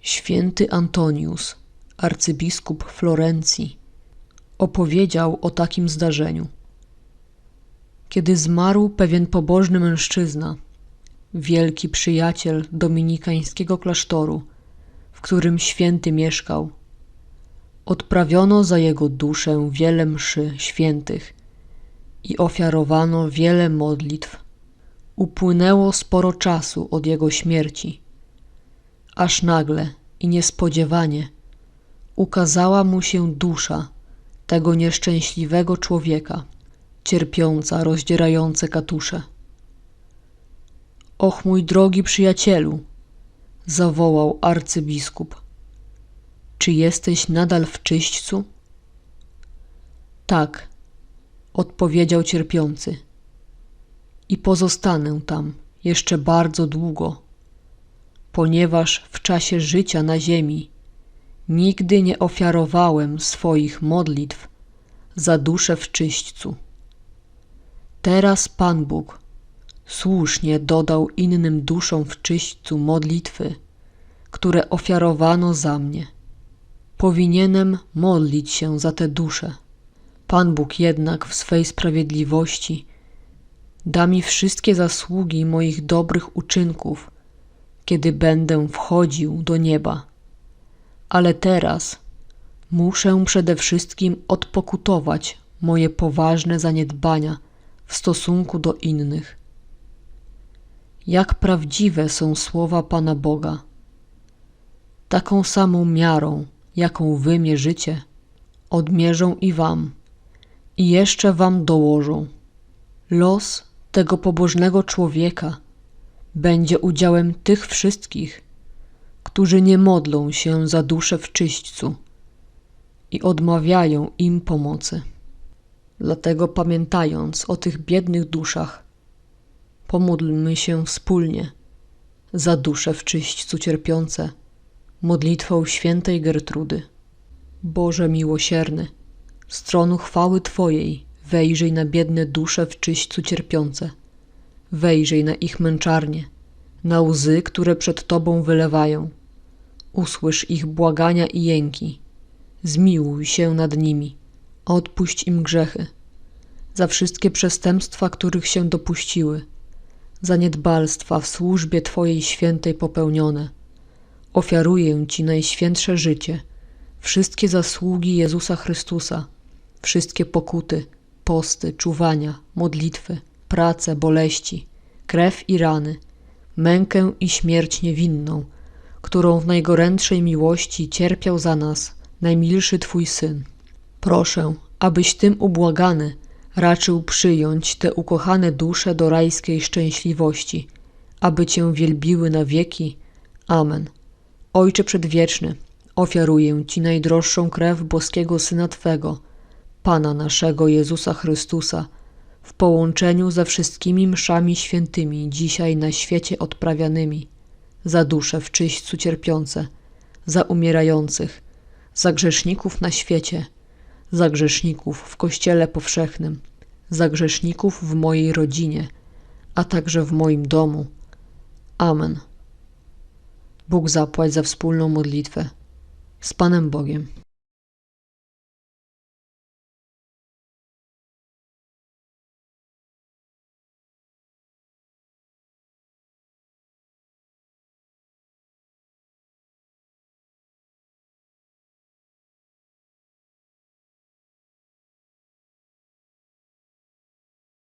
Święty Antonius, arcybiskup Florencji, opowiedział o takim zdarzeniu. Kiedy zmarł pewien pobożny mężczyzna, wielki przyjaciel dominikańskiego klasztoru, w którym święty mieszkał, odprawiono za jego duszę wiele mszy świętych i ofiarowano wiele modlitw. Upłynęło sporo czasu od jego śmierci, aż nagle i niespodziewanie ukazała mu się dusza tego nieszczęśliwego człowieka, cierpiąca rozdzierające katusze. Och, mój drogi przyjacielu, zawołał arcybiskup, czy jesteś nadal w czyśćcu? Tak, odpowiedział cierpiący. I pozostanę tam jeszcze bardzo długo, ponieważ w czasie życia na ziemi nigdy nie ofiarowałem swoich modlitw za duszę w czyśćcu. Teraz Pan Bóg słusznie dodał innym duszom w czyśćcu modlitwy, które ofiarowano za mnie. Powinienem modlić się za te dusze. Pan Bóg jednak w swej sprawiedliwości da mi wszystkie zasługi moich dobrych uczynków, kiedy będę wchodził do nieba. Ale teraz muszę przede wszystkim odpokutować moje poważne zaniedbania w stosunku do innych. Jak prawdziwe są słowa Pana Boga. Taką samą miarą, jaką wy mierzycie, odmierzą i wam, i jeszcze wam dołożą. Los tego pobożnego człowieka będzie udziałem tych wszystkich, którzy nie modlą się za duszę w czyśćcu i odmawiają im pomocy. Dlatego pamiętając o tych biednych duszach, pomódlmy się wspólnie za dusze w czyśćcu cierpiące modlitwą świętej Gertrudy. Boże miłosierny, z tronu chwały Twojej wejrzyj na biedne dusze w czyśćcu cierpiące, wejrzyj na ich męczarnie, na łzy, które przed Tobą wylewają. Usłysz ich błagania i jęki. Zmiłuj się nad nimi, odpuść im grzechy, za wszystkie przestępstwa, których się dopuściły, zaniedbalstwa w służbie Twojej świętej popełnione. Ofiaruję Ci najświętsze życie, wszystkie zasługi Jezusa Chrystusa, wszystkie pokuty, posty, czuwania, modlitwy, prace, boleści, krew i rany, mękę i śmierć niewinną, którą w najgorętszej miłości cierpiał za nas najmilszy Twój Syn. Proszę, abyś tym ubłagany raczył przyjąć te ukochane dusze do rajskiej szczęśliwości, aby Cię wielbiły na wieki. Amen. Ojcze Przedwieczny, ofiaruję Ci najdroższą krew boskiego Syna Twego, Pana naszego Jezusa Chrystusa, w połączeniu ze wszystkimi mszami świętymi dzisiaj na świecie odprawianymi, za dusze w czyśćcu cierpiące, za umierających, za grzeszników na świecie, za grzeszników w Kościele powszechnym, za grzeszników w mojej rodzinie, a także w moim domu. Amen. Bóg zapłać za wspólną modlitwę. Z Panem Bogiem.